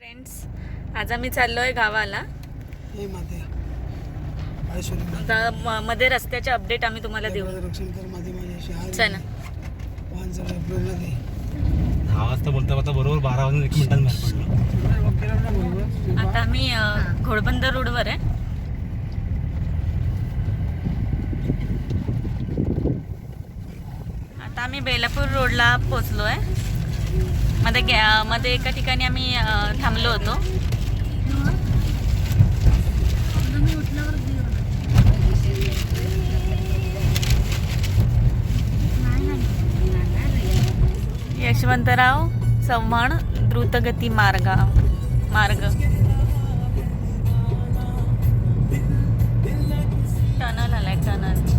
Friends आज आम्ही चाललोय गावाला. हे माते ऐश्वर्या आता म- मध्ये रस्त्याचे अपडेट आम्ही तुम्हाला देऊ. चला. दहा वाजता बोलता बोलता बरोबर बारा वाजून एक मिनिटात बाहेर पडलो. आता आम्ही अ, घोडबंदर रोडवर आहे. आता आम्ही बेलापूर रोडला पोचलो आहे मध्ये गॅ- मध्ये एका ठिकाणी आम्ही थांबलो होतो. यशवंतराव चव्हाण द्रुतगती मार्गा मार्ग. टनल आलाय टनल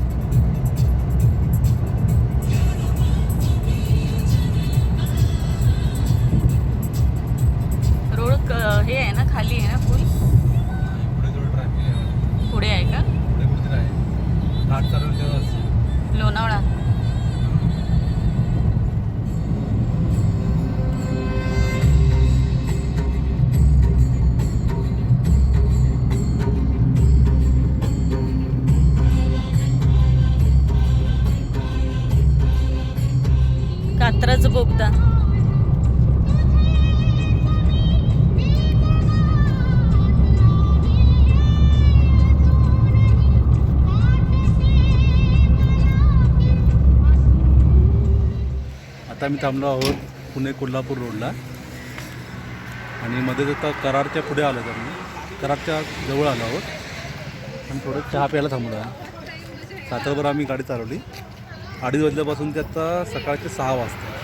आता आम्ही थांबलो आहोत पुणे कोल्हापूर रोडला. आणि मध्येच आता कराडच्या पुढे आलो आम्ही. कराडच्या जवळ आलो आहोत. आणि थोडं चहा प्यायला थांबलो आहे सातारभर आम्ही गाडी चालवली. अडीच वाजल्यापासून ते आता सकाळचे सहा वाजता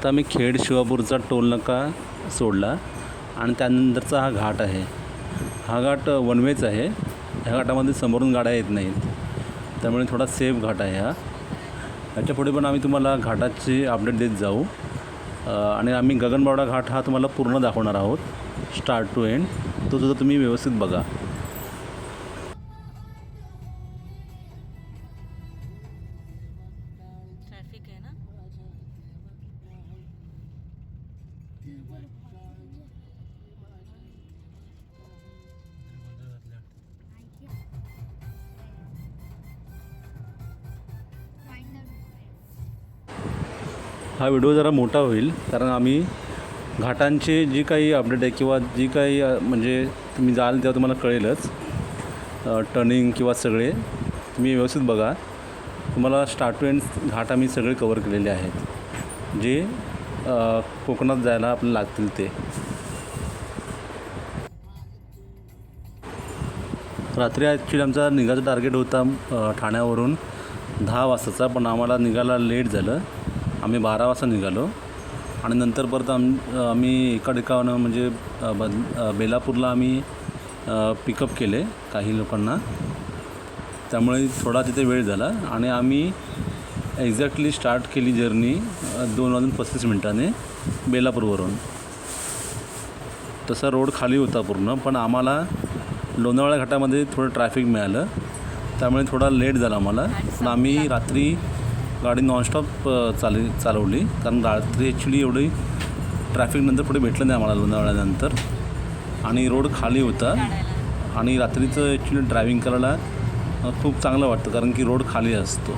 आता मी खेड शिवापूरचा टोल नका सोडला आणि त्यानंतरचा हा घाट आहे. हा घाट वनवेच आहे. ह्या घाटामध्ये समोरून गाड्या येत नाहीत. त्यामुळे थोडा सेफ घाट आहे हा. याच्यापुढे पण आम्ही तुम्हाला घाटाची अपडेट देत जाऊ. आणि आम्ही गगनबावडा घाट हा तुम्हाला पूर्ण दाखवणार आहोत. स्टार्ट टू एंड तो सुद्धा तुम्ही व्यवस्थित बघा. व्हिडिओ जरा मोठा होईल कारण आम्ही घाटांची जी काही अपडेट आहे किंवा जी काही म्हणजे तुम्ही जाल तेव्हा तुम्हाला कळेलच. टर्निंग किंवा सगळे तुम्ही व्यवस्थित बघा. तुम्हाला स्टार्ट टू एंड घाट आम्ही सगळे कवर केलेले आहेत. जे कोकणात जायला आपल्याला लागतील ते. रात्री ॲक्च्युली आमचा निघायचा टार्गेट होता ठाण्यावरून दहा वाजताचा पण आम्हाला निघायला लेट झालं. आम्ही बारा वाजता निघालो. आणि नंतर परत आम आम्ही एका ठिकाणं म्हणजे बद बेलापूरला आम्ही पिकअप केले काही लोकांना. त्यामुळे थोडा तिथे वेळ झाला. आणि आम्ही एक्झॅक्टली स्टार्ट केली जर्नी दोन वाजून पस्तीस मिनटाने बेलापूरवरून. तसा रोड खाली होता पूर्ण पण आम्हाला लोणावळा घाटामध्ये थोडं ट्रॅफिक मिळालं. त्यामुळे थोडा लेट झाला आम्हाला. पण आम्ही रात्री गाडी नॉनस्टॉप चाली चालवली. कारण रात्री ॲक्च्युली एवढी ट्रॅफिकनंतर पुढे भेटलं नाही आम्हाला लोणावळ्यानंतर. आणि रोड खाली होता. आणि रात्रीचं ॲक्च्युली ड्रायव्हिंग करायला खूप चांगलं वाटतं. कारण की रोड खाली असतो.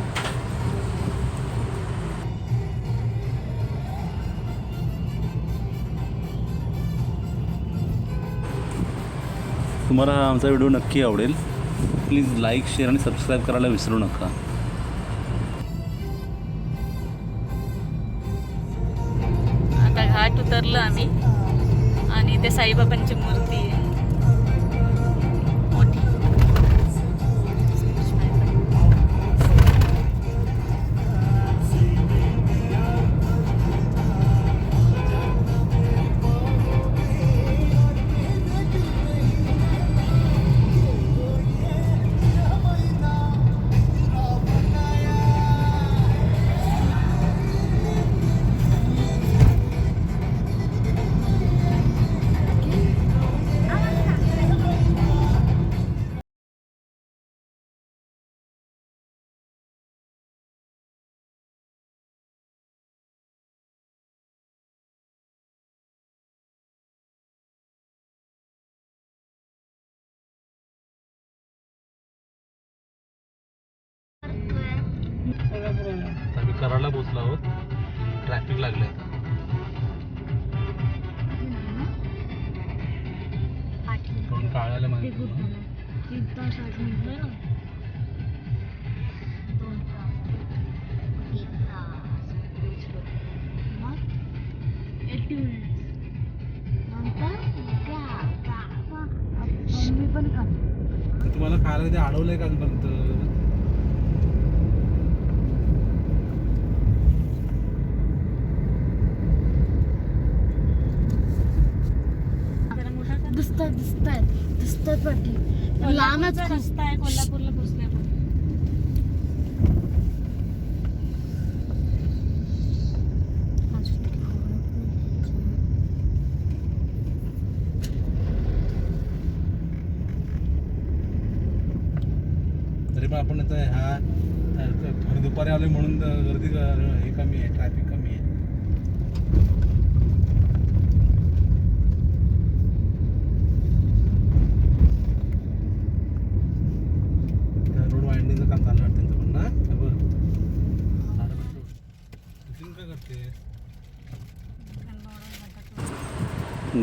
तुम्हाला हा आमचा व्हिडिओ नक्की आवडेल. प्लीज लाईक शेअर आणि सबस्क्राईब करायला विसरू नका. कराडला पोचलो आहोत. ट्रॅफिक लागलं आहे तोंड काळायला माहिती तुम्हाला खायला कधी अडवलंय का आजपर्यंत? दिसतात पाठी लांबच रस्ता आहे कोल्हापूरला पोचले आपण तरी पण आपण आता ह्या थोडी दुपारी आलोय म्हणून तर गर्दी क- हे कमी आहे ट्रॅफिक कमी आहे रोड वाइंडिंगचं काम चालू आहे त्यांचं पण ना हे बघ. तिथून काय करते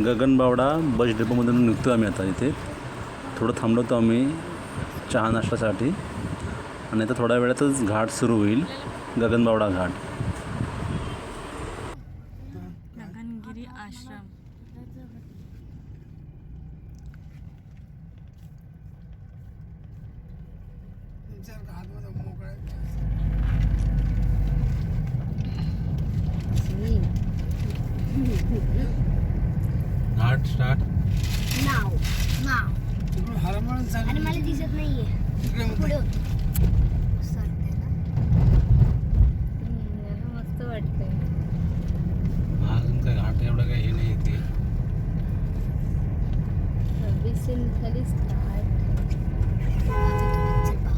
गगनबावडा बस डेपोमधून निघतो आम्ही आता इथे. थोडं थांबलो आम्ही चहा नाश्त्यासाठी. आणि आता थोड्या वेळातच घाट सुरू होईल. गगनबावडा घाट गगनगिरी आश्रम तुमच्या हातमध्ये मोकळा आहे. घाट स्टार्ट नाव नाव तिकडून हरमळून आणि चालली मला दिसत नाहीये तिकडे पुढे म्हणते. होतं. सरते ना मस्त वाटतंय अजून काय घाट एवढं काय हे नाही येते झाली स्टार्ट चल बा.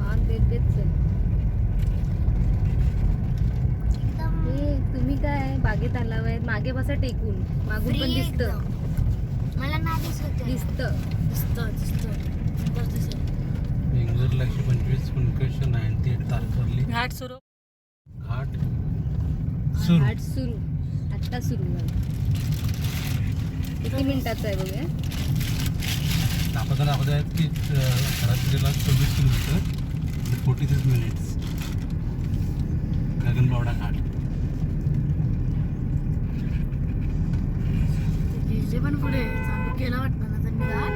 हा देत देत चल एकदम ए तुम्ही काय बागेत आला बसा टेकून? मागून पण दिसत. मला नाही दिसत दिसत. दिसतं दिसतं. दिसत बेंगलोरला एकशे पंचवीस कुणकेश नाईन्टी एट तारकर्ली. घाट सुरू. घाट सुरू. घाट सुरू. आत्ता सुरू झाला. किती मिनिटाचा आहे बघूया? दाखवता दाखवता आहेत की रात्रीला चोवीस kilometre forty six minutes Gaganbavda घाट. पण पुढे चालू केला वाटतं ना त्यांनी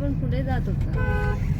पण पुढे जात होता.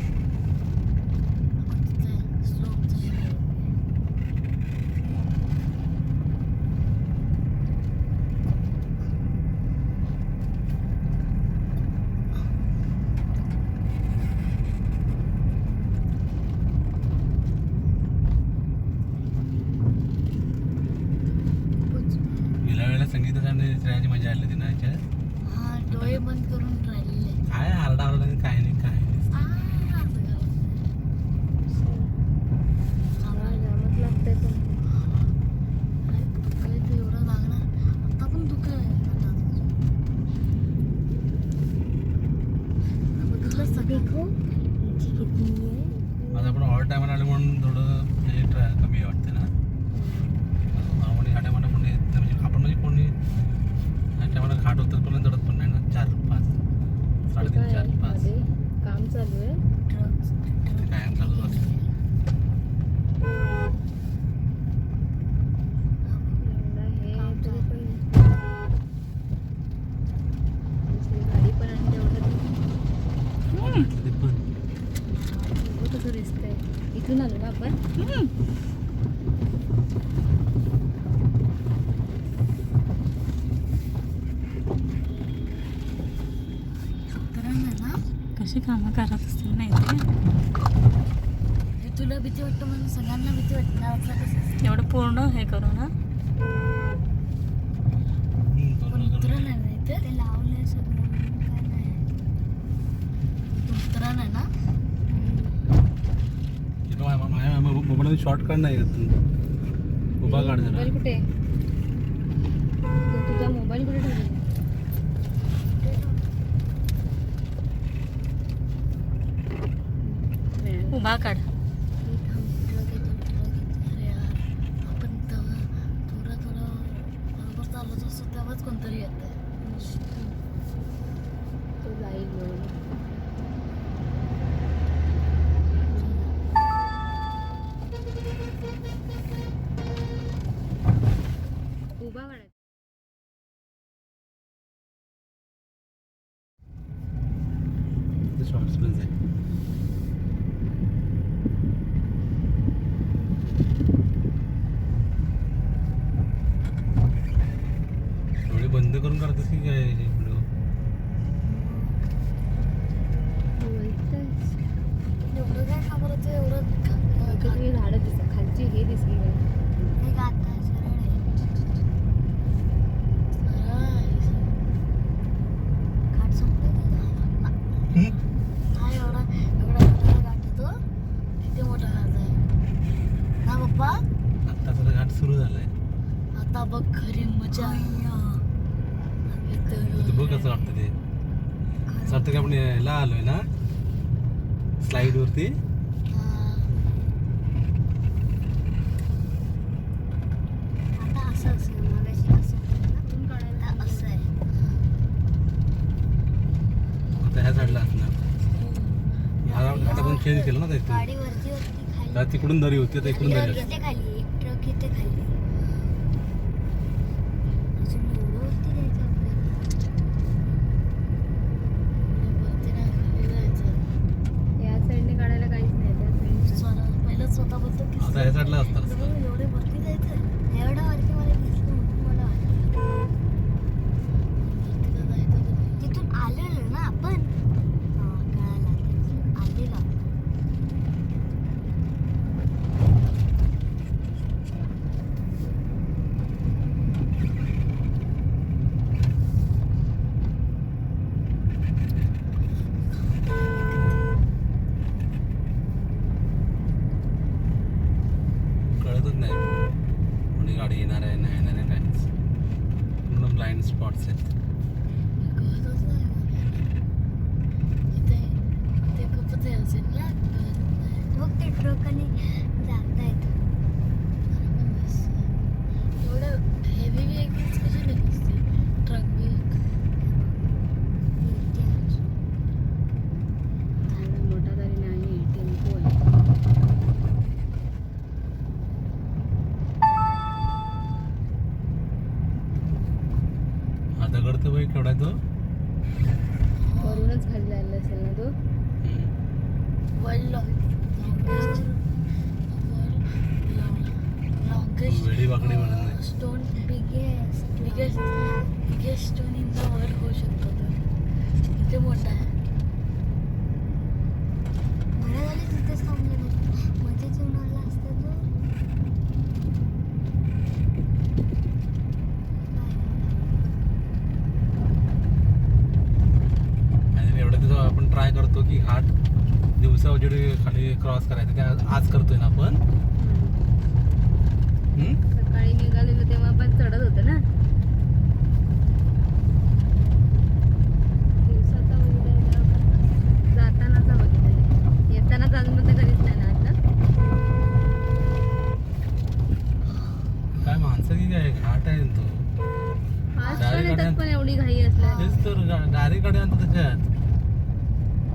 कशी कामं करत असतील माहिती म्हणजे तुला भीती वाटतं म्हणून सगळ्यांना भीती वाटतं. एवढं पूर्ण हे करू ना? मोबाईल शॉर्ट काढ नाही. उभा काढ मोबाईल कुठे तुझा मोबाईल कुठे ठेवला बाकाड आता बघ खरी मजा. आहे बघ कसं वाटत ते. वाटतं का आपण याला आलोय ना? स्लाइड वरती आता असं असं मगाशी असं असं आहे. तिकडून दरी होती खाली ट्रक इथे खाली. करतो बाई केवढा तो. वरूनच खाली आलेला असेल ना तो. वेडी वाकडी म्हणत नाही. Stone biggest biggest biggest stone in the world होऊ शकतो तो. मोठा आहे. मला झाली तिथेच थांबले मध्येच येऊन उजेडी खाली क्रॉस करायचं ते आज- करतोय ना आपण? सकाळी निघालेलो तेव्हा पण चढत होतं ना. काय माणसं की काय घाट आहे तो. गाडी आणतो त्याच्यात.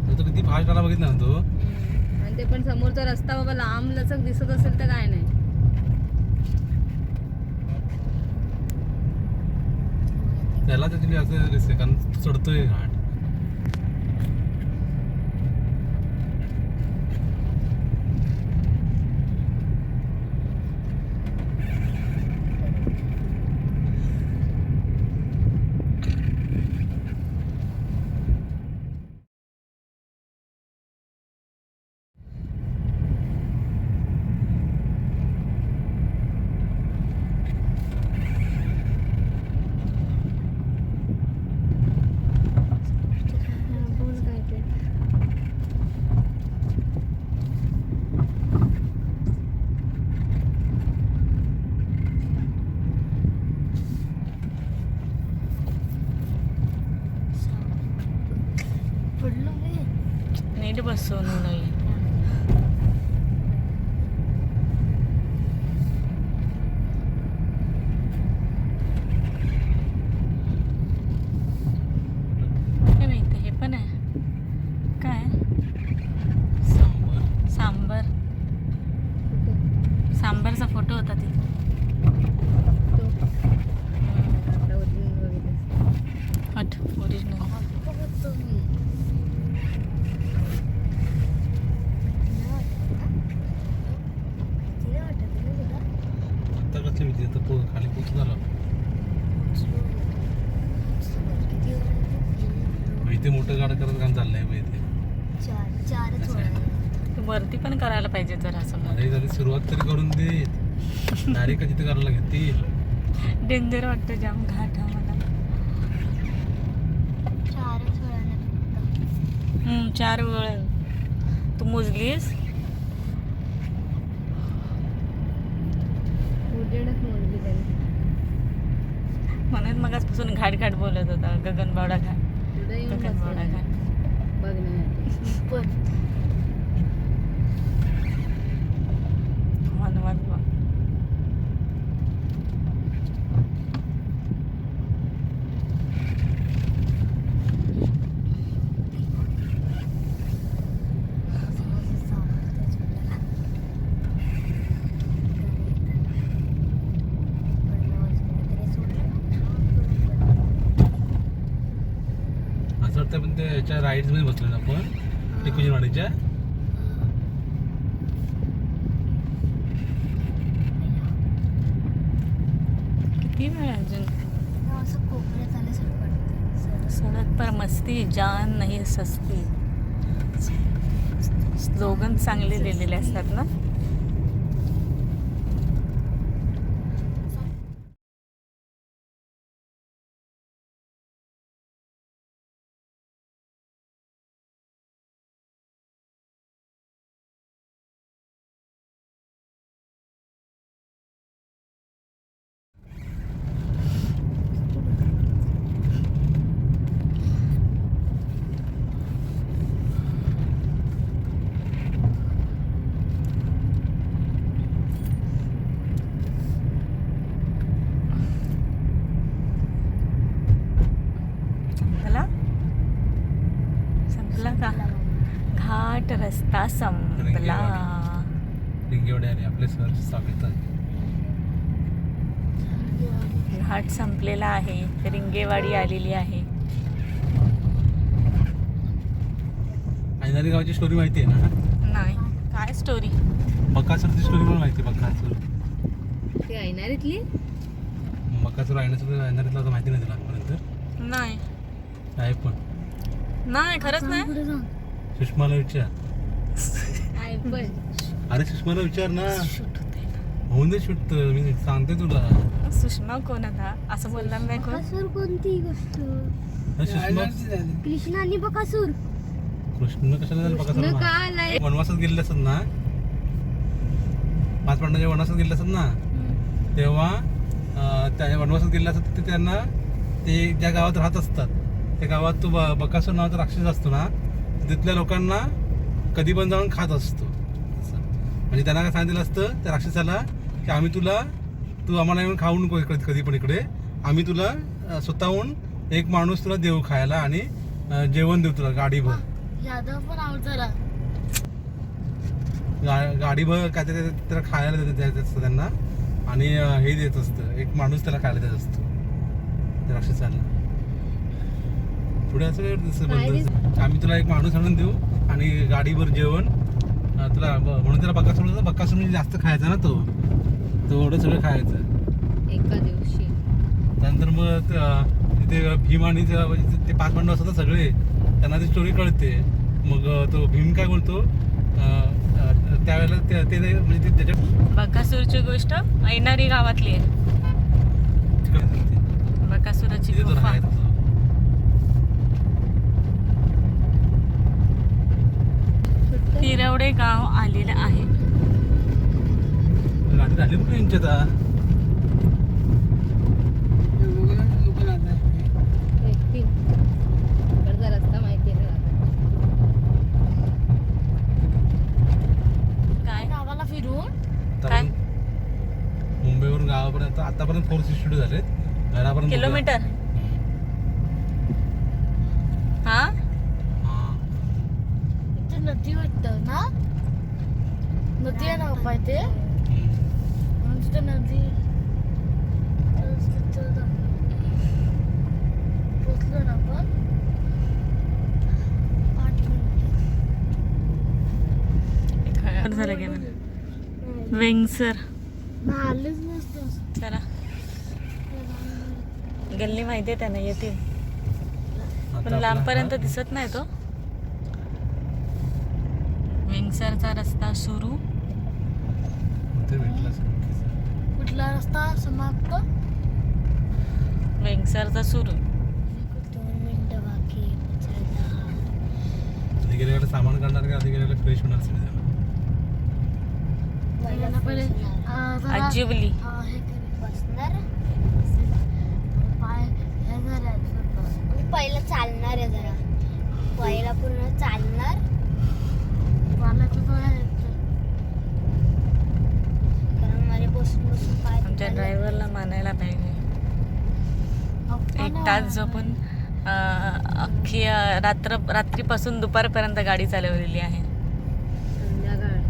तो किती फास्ट आला बघितला ना तो. आणि ते पण समोरचा रस्ता बाबा लांब लचक दिसत असेल तर काय नाही. त्याला त्याची असं कारण चढतोय घाट बोल काय ते पडलो मी नीट बसून नाही काय माहिती हे पण आहे काय सांबर सांबर कुठे सांबरचा फोटो होता तिथे तो आपल्या वरती बघितलं हट ओरिजिनल बघतो मी नाही वाटत ना? तिला वाटत ना तुला? आता कसली भीती तर पो- खाली पोचून झालं किती वेळ? इथे मोठं गाड करत काम चाललंय बघ इथे चार चारच वेळा वरती पण करायला पाहिजे जरा असं अरे जरी सुरुवात तरी करून दे. डायरेक्ट तिथे करायला घेतील? डेंजर वाटतं जाम घाट हा मला. चारच वेळा फक्त हम्म, चार वेळ. तू मोजलीस उजेडच मोडली त्याने म्हणून मगाचपासून घाट घाट बोलत होता गगनबावडा घाट पुढे येऊन गगनबावडा बसला घाट बघण्यासाठी पण हनुमान बा- समजच सावरत त्याच वेळेला. पडलं वाजून तरी सोडलं ना. असं वाटतं पण ते याच्या राईड्समध्ये बसलो आपण टिकुजीवाडीच्या किती वेळ अजून? असं कोपऱ्यात आल्यासारखं वाटतं सडक. सडक पर मस्ती जान नाही सस्ती. स्लोगन चांगले लिहिलेले असतात ना संपला संपला का घाट रस्ता संपला. आपले सर साबित घाट संपलेला आहे. रिंगेवाडी आलेली आहे. ऐनारी गावाची स्टोरी माहिती आहे ना? नाही. काय स्टोरी बकासूरची स्टोरी पण माहिती आहे बकासूर ती ऐनारीतली बकासूर ऐनासूर ऐनारीतला आता माहिती नाही तुला आजपर्यंत. नाही. आहे पण. नाही खरंच नाही? सुषमाला विचार पण अरे सुषमाला विचार ना. होऊन दे शूट मी सांगते तुला. सुषमा कोण आता? असं बोलणार नाही कोण? बकासूर कोणती गोष्ट? अरे सुषमा कृष्ण आणि बकासूर. कृष्ण कशाला झालं न बकासूर का आलाय? वनवासात गेलेले असत ना? पाच पांडवाच्या वनवासात गेलेले असत ना? तेव्हा अं, त्या वनवासात गेलेले असतात ते त्यांना ते ज्या गावात राहत असतात त्या गावात तो ब- बकासूर नावाचा राक्षस असतो ना? तिथल्या लोकांना कधी पण जाऊन खात असतो. असं. म्हणजे त्यांना काय सांगितलं असतं त्या राक्षसाला की आम्ही तुला तू आम्हाला येऊन खाऊन नको इकडे कधी पण इकडे. आम्ही तुला स्वतःहून एक माणूस तुला देऊ खायला आणि जेवण देऊ तुला गाडीभर यादव पण आवडतं गा- गाडीभर काय त्याला खायला देत असतं त्यांना. आणि हे देत असतं एक माणूस त्याला खायला देत असतो. त्या राक्षसाला. पुढे असं आम्ही तुला एक माणूस आणून देऊ आणि गाडीभर जेवण. तुला म्हणून त्याला बक्कासूर होता बक्कासूर म्हणजे जास्त खायचा ना तो. तो एवढं सगळं खायचं. एका दिवशी. त्यानंतर मग तिथे भीम आणि ते म्हणजे ते पाच पांडव असतात सगळे त्यांना ती स्टोरी कळते. मग तो भीम काय बोलतो? त्यावेळेला ते म्हणजे ते त्याच्या बकासूरची गोष्ट ऐनारी गावातली आहे जाते. बकासुराची तिथे तो गुफा राहायचा तो. तिरवडे गाव आलेलं आहे गाडी झाली कुठे यांची आता ते मुघलांचे दुकान आता एकटी इकडचा रस्ता माहिती आहे ना काय? गावाला फिरून? आता काय? मुंबईवरून गावापर्यंत आतापर्यंत फोर सिक्स्टी झाले घरापर्यंत किलोमीटर हा हा. इथे नदी वाटतं ना नदी आहे ना बाबा इथे हम्म. म्हणून तिथे नदी तर तिथं जाऊ. पोचलो ना आपण. आठ मिनिटं. झालं गेलं वेंगसर आलेच नसतं. चला. गल्ली माहिती आहे त्यांना येतील. पण लांबपर्यंत दिसत नाही तो. वेंगसरचा रस्ता सुरू. ते भेटला असेल. कुठला रस्ता समाप्त? वेंगसरचा सुरू. दोन मिनिटं बाकी. आधी गेल्याकडे सामान काढणार का? आधी गेल्याकडे फ्रेश होणार सगळे जण. पहिल्यांदा पहिले अं, जरा- आजिवली. अं, हे बसणार. पाय हे मी पहिलं चालणार आहे जरा. पहिला पूर्ण चालणार. मला बसून बसून पाय आमच्या ड्रायव्हरला मानायला पाहिजे. एक तास झोपून अख्खी रात्र रात्रीपासून दुपारपर्यंत गाडी चालवलेली आहे. संध्याकाळ.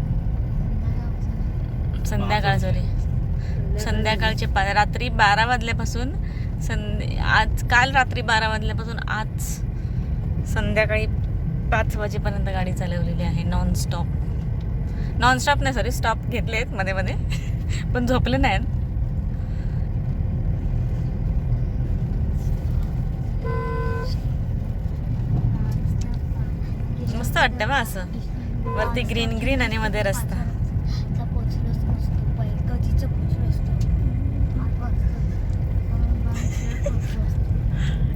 संध्याकाळ सॉरी संध्याकाळचे पा रात्री बारा वाजल्यापासून संध्या आज काल रात्री बारा वाजल्यापासून आज संध्याकाळी पाच वाजेपर्यंत गाडी चालवलेली आहे नॉन स्टॉप नॉन स्टॉप नाही सॉरी स्टॉप घेतले आहेत मध्ये मध्ये. पण झोपले नाहीत. मस्त वाटतं बा असं. वरती ग्रीन ग्रीन आणि मध्ये रस्ता.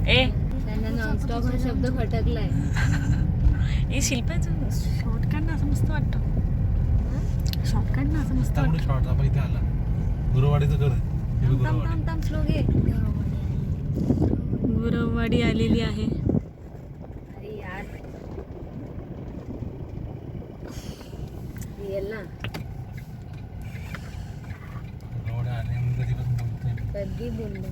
ए. हा शब्द खटकलाय. हे शिल्पाचं शॉर्टकट ना असं मस्त वाटतं. शॉर्टकट ना असं मस्त शॉर्ट आपण इथे आला. गुरुवाडीचं हे थांब गुरुवाडी. थांब थांब स्लो घे. गुरववाडी आलेली आहे. अरे यार. येईल ना. गुरुवाडी आले म्हणून कधीपासून बोलतोय मी. कधी बोललो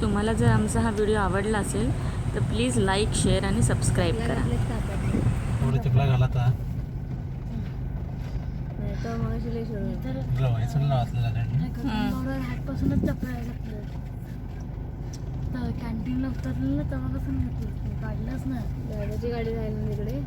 तुम्हाला जर आमचा हा व्हिडिओ आवडला असेल तर प्लीज लाईक शेअर आणि सबस्क्राईब करा. घाला तर हातपासूनच चपलायला लागलं तर कॅन्टीनला उतरलं ना तेव्हापासून घेतलं काढलंच ना दादाची गाडी राहिली ना तिकडे